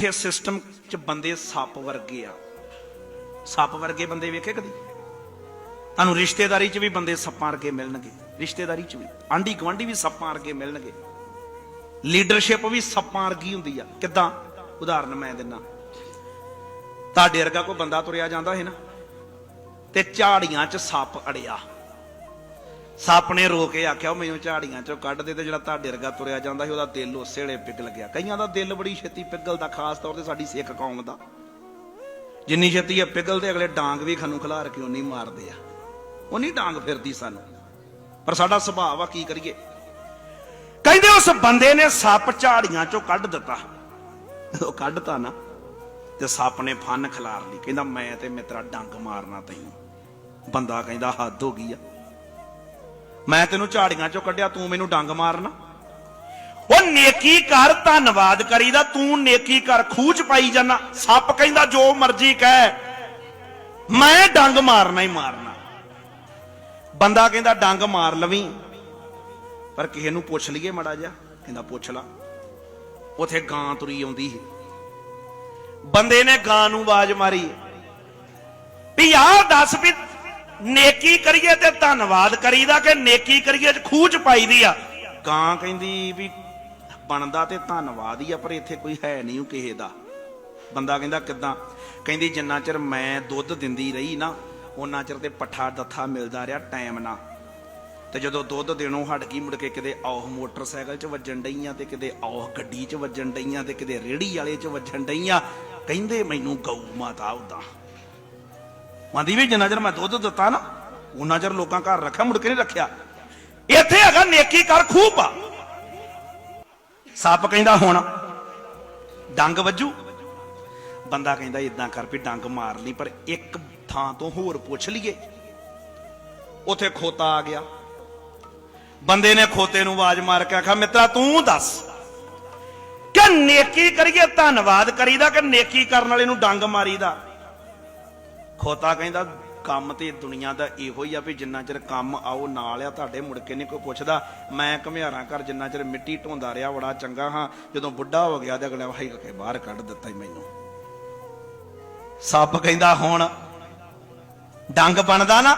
ਬੈਠੇ ਸਿਸਟਮ 'ਚ ਬੰਦੇ ਸੱਪ ਵਰਗੇ ਆ। ਸੱਪ ਵਰਗੇ ਬੰਦੇ ਵੇਖੇ ਕਦੀ? ਤੁਹਾਨੂੰ ਰਿਸ਼ਤੇਦਾਰੀ 'ਚ ਵੀ ਬੰਦੇ ਸੱਪਾਂ ਵਰਗੇ ਮਿਲਣਗੇ। ਰਿਸ਼ਤੇਦਾਰੀ 'ਚ ਵੀ। ਆਂਢੀ ਗੁਆਂਢੀ ਵੀ ਸੱਪਾਂ ਵਰਗੇ ਮਿਲਣਗੇ। ਲੀਡਰਸ਼ਿਪ ਵੀ ਸੱਪਾਂ ਵਰਗੀ ਹੁੰਦੀ ਆ। ਕਿੱਦਾਂ? ਉਦਾਹਰਨ ਮੈਂ ਦਿੰਨਾ। ਤੁਹਾਡੇ ਵਰਗਾ ਕੋਈ ਬੰਦਾ ਤੁਰਿਆ ਜਾਂਦਾ ਹੈ ਨਾ, ਤੇ ਝਾੜੀਆਂ 'ਚ ਸੱਪ ਅੜਿਆ। ਸੱਪ ਨੇ ਰੋ ਕੇ ਆਖਿਆ, ਉਹ ਮੈਨੂੰ ਝਾੜੀਆਂ 'ਚੋਂ ਕੱਢ ਦੇ ਤੇ ਜਿਹੜਾ ਤੁਹਾਡੇ ਵਰਗਾ ਤੁਰਿਆ ਜਾਂਦਾ ਸੀ, ਉਹਦਾ ਦਿਲ ਉਸੇ ਵੇਲੇ ਪਿਘਲ ਗਿਆ। ਕਈਆਂ ਦਾ ਦਿਲ ਬੜੀ ਛੇਤੀ ਪਿਘਲਦਾ, ਖਾਸ ਤੌਰ ਤੇ ਸਾਡੀ ਸਿੱਖ ਕੌਮ ਦਾ। ਜਿੰਨੀ ਛੇਤੀ ਇਹ ਪਿਘਲਦੇ, ਅਗਲੇ ਡਾਂਗ ਵੀ ਖਨੂੰ ਖਿਲਾਰ ਕੇ ਉਨੀ ਮਾਰਦੇ ਆ। ਉਹ ਡਾਂਗ ਫਿਰਦੀ ਸਾਨੂੰ। ਪਰ ਸਾਡਾ ਸੁਭਾਅ ਆ ਕੀ ਕਰੀਏ? ਕਹਿੰਦੇ ਉਸ ਬੰਦੇ ਨੇ ਸੱਪ ਝਾੜੀਆਂ 'ਚੋਂ ਕੱਢ ਦਿੱਤਾ। ਉਹ ਕੱਢਤਾ ਨਾ, ਤੇ ਸੱਪ ਨੇ ਫਨ ਖਿਲਾਰ ਲਈ। ਕਹਿੰਦਾ, ਮੈਂ ਤੇ ਮਿੱਤਰਾ ਡੰਗ ਮਾਰਨਾ ਤੈਨੂੰ। ਬੰਦਾ ਕਹਿੰਦਾ, ਹੱਦ ਹੋ ਗਈ ਆ। ਮੈਂ ਤੈਨੂੰ ਝਾੜੀਆਂ ਚੋਂ ਕੱਢਿਆ, ਤੂੰ ਮੈਨੂੰ ਡੰਗ ਮਾਰਨਾ। ਉਹ ਨੇਕੀ ਕਰ, ਧੰਨਵਾਦ ਕਰੀਦਾ, ਤੂੰ ਨੇਕੀ ਕਰ ਖੂਚ ਪਾਈ ਜਾਣਾ ਸੱਪ ਕਹਿੰਦਾ, ਜੋ ਮਰਜ਼ੀ ਕਹਿ। ਮੈਂ ਡੰਗ ਮਾਰਨਾ ਹੀ ਮਾਰਨਾ। ਬੰਦਾ ਕਹਿੰਦਾ, ਡੰਗ ਮਾਰ ਲਵੀਂ। ਪਰ ਕਿਸੇ ਨੂੰ ਪੁੱਛ ਲਈਏ ਮੜਾ ਜਾ ਕਹਿੰਦਾ, ਪੁੱਛ ਲਾ। ਉਥੇ ਗਾਂ ਤੁਰੀ ਆਉਂਦੀ ਸੀ। ਬੰਦੇ ਨੇ ਗਾਂ ਨੂੰ ਆਵਾਜ਼ ਮਾਰੀ। ਵੀ ਯਾਰ ਦੱਸ ਵੀ ਨੇਕੀ ਕਰੀਏ ਤੇ ਧੰਨਵਾਦ ਕਰੀਦਾ ਕਿ ਨੇਕੀ ਕਰੀਏ ਚ ਖੂਚ ਪਾਈਦੀ ਆ। ਗਾਂ ਕਹਿੰਦੀ ਵੀ ਬਣਦਾ ਤੇ ਧੰਨਵਾਦ ਹੀ ਆ, ਪਰ ਇੱਥੇ ਕੋਈ ਹੈ ਨਹੀਂ ਉਹ ਕਿਸੇ ਦਾ। ਬੰਦਾ ਕਹਿੰਦਾ ਕਿੱਦਾਂ? ਕਹਿੰਦੀ ਜਿੰਨਾ ਚਿਰ ਮੈਂ ਦੁੱਧ ਦਿੰਦੀ ਰਹੀ ਨਾ ਉਹਨਾਂ ਚਿਰ ਤੇ ਪੱਠਾ ਦੱਥਾ ਮਿਲਦਾ ਰਿਹਾ ਟਾਈਮ ਨਾਲ। ਤੇ ਜਦੋਂ ਦੁੱਧ ਦੇਣੋਂ ਹਟ ਗਈ, ਮੁੜ ਕੇ ਕਿਤੇ ਆਹ ਮੋਟਰਸਾਈਕਲ 'ਚ ਵੱਜਣ ਡਈਆਂ ਤੇ ਕਿਤੇ ਆਹ ਗੱਡੀ 'ਚ ਵੱਜਣ ਡਈਆਂ ਤੇ ਕਿਤੇ ਰੇੜੀ ਵਾਲੇ 'ਚ ਵੱਜਣ ਡਈਆਂ ਕਹਿੰਦੇ ਮੈਨੂੰ ਗਊ ਮਾਤਾ ਉਦਾਂ ਮੰਦੀ ਵੀ ਜਿੰਨਾ ਚਿਰ ਮੈਂ ਦੁੱਧ ਦਿੱਤਾ ਨਾ ਉਹਨਾਂ ਚਿਰ ਲੋਕਾਂ ਘਰ ਰੱਖਿਆ, ਮੁੜ ਕੇ ਨਹੀਂ ਰੱਖਿਆ। ਇੱਥੇ ਹੈਗਾ ਨੇਕੀ ਕਰ ਖੂਬ ਪਾ ਸੱਪ ਕਹਿੰਦਾ ਹੁਣ ਡੰਗ ਵੱਜੂ। ਬੰਦਾ ਕਹਿੰਦਾ ਇਦਾਂ ਕਰ ਵੀ ਡੰਗ ਮਾਰ ਲਈ, ਪਰ ਇੱਕ ਥਾਂ ਤੋਂ ਹੋਰ ਪੁੱਛ ਲਈਏ। ਉਥੇ ਖੋਤਾ ਆ ਗਿਆ। ਬੰਦੇ ਨੇ ਖੋਤੇ ਨੂੰ ਆਵਾਜ਼ ਮਾਰ ਕੇ ਆਖਿਆ, ਮਿੱਤਰਾ ਤੂੰ ਦੱਸ ਕਿ ਨੇਕੀ ਕਰੀਏ, ਧੰਨਵਾਦ ਕਰੀਦਾ ਕਿ ਨੇਕੀ ਕਰਨ ਵਾਲੇ ਨੂੰ ਡੰਗ ਮਾਰੀਦਾ? ਖੋਤਾ ਕਹਿੰਦਾ, ਕੰਮ ਤੇ ਦੁਨੀਆ ਦਾ ਇਹੋ ਹੀ ਆ ਵੀ ਜਿੰਨਾ ਚਿਰ ਕੰਮ ਆਓ ਨਾਲ ਆ, ਤੁਹਾਡੇ ਮੁੜ ਕੇ ਨਹੀਂ ਕੋਈ ਪੁੱਛਦਾ। ਮੈਂ ਘਮਿਆਰਾਂ ਘਰ ਜਿੰਨਾ ਚਿਰ ਮਿੱਟੀ ਢੋਂਦਾ ਰਿਹਾ, ਬੜਾ ਚੰਗਾ ਹਾਂ। ਜਦੋਂ ਬੁੱਢਾ ਹੋ ਗਿਆ ਤੇ ਅਗਲੇ ਵਾਹੀ ਕੇ ਬਾਹਰ ਕੱਢ ਦਿੱਤਾ ਹੀ ਮੈਨੂੰ। ਸੱਪ ਕਹਿੰਦਾ, ਹੁਣ ਡੰਗ ਬਣਦਾ ਨਾ?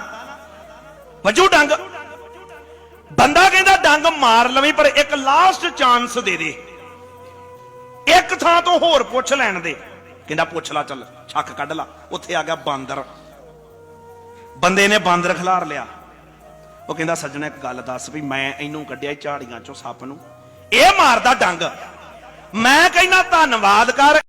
ਵੱਜੂ ਡੰਗ। ਬੰਦਾ ਕਹਿੰਦਾ, ਡੰਗ ਮਾਰ ਲਵੀਂ, ਪਰ ਇੱਕ ਲਾਸਟ ਚਾਂਸ ਦੇ ਦੇ। ਇੱਕ ਥਾਂ ਤੋਂ ਹੋਰ ਪੁੱਛ ਲੈਣ ਦੇ। ਕਹਿੰਦਾ ਪੁੱਛ ਲਾ ਚੱਲ, ਛੱਕ ਕੱਢ ਲਾ, ਉੱਥੇ ਆ ਗਿਆ ਬਾਂਦਰ। ਬੰਦੇ ਨੇ ਬਾਂਦਰ ਖਿਲਾਰ ਲਿਆ। ਉਹ ਕਹਿੰਦਾ, ਸੱਜਣਾ, ਇੱਕ ਗੱਲ ਦੱਸ ਵੀ ਮੈਂ ਇਹਨੂੰ ਕੱਢਿਆ ਝਾੜੀਆਂ ਚੋਂ ਸੱਪ ਨੂੰ। ਇਹ ਮਾਰਦਾ ਡੰਗ। ਮੈਂ ਕਹਿੰਦਾ, ਧੰਨਵਾਦ ਕਰ।